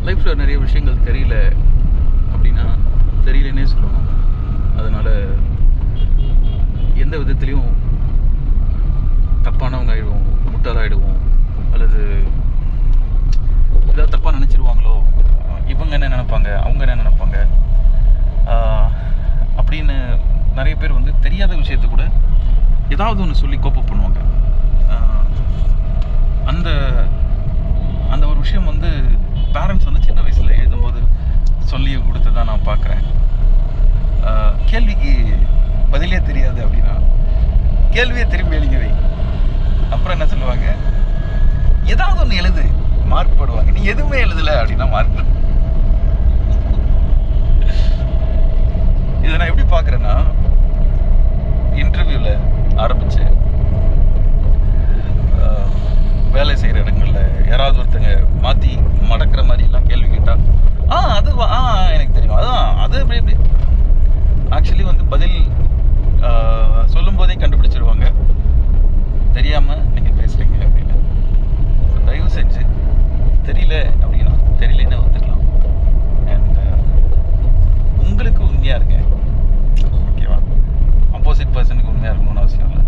லைஃப்பில் நிறைய விஷயங்கள் தெரியல அப்படின்னா தெரியலன்னே சொல்லணும் அதனால் எந்த விதத்துலேயும் தப்பானவங்க ஆகிடுவோம் முட்டாளாகிடுவோம் அல்லது ஏதாவது தப்பாக நினச்சிருவாங்களோ இவங்க என்ன நினைப்பாங்க அவங்க என்ன நினைப்பாங்க? அப்படின்னு நிறைய பேர் வந்து தெரியாத விஷயத்த கூட ஏதாவது ஒன்று சொல்லி கோப்பப் பண்ணுவாங்க பேரண்ட்ஸ் வந்து சின்ன வயசில் எழுதும்போது சொல்லி கொடுத்ததான் நான் பார்க்குறேன். கேள்விக்கு பதிலே தெரியாது அப்படின்னா கேள்வியை திரும்பி எழுதிவை அப்புறம் என்ன சொல்லுவாங்க? ஏதாவது ஒன்று எழுது மார்க் போடுவாங்க. நீ எதுவுமே எழுதலை அப்படின்னா மார்க் இதை நான் எப்படி பார்க்குறேன்னா இன்டர்வியூவில் ஆரம்பித்தேன் மடக்கிற மாதிரி எல்லாம் கேள்வி கேட்டால் ஆ அது ஆ எனக்கு தெரியும். அதான் அது அப்படி இப்படி. ஆக்சுவலி வந்து பதில் சொல்லும் போதே கண்டுபிடிச்சிருவாங்க. தெரியாமல் நீங்கள் பேசுகிறீங்க அப்படின்னு. தயவு செஞ்சு தெரியல அப்படின்னா தெரியலன்னு ஒத்துக்கலாம். அண்ட் உங்களுக்கு உண்மையாக இருக்கேன் ஓகேவா? ஆப்போசிட் பர்சனுக்கு உண்மையாக இருக்கணும்னு அவசியம் இல்லை.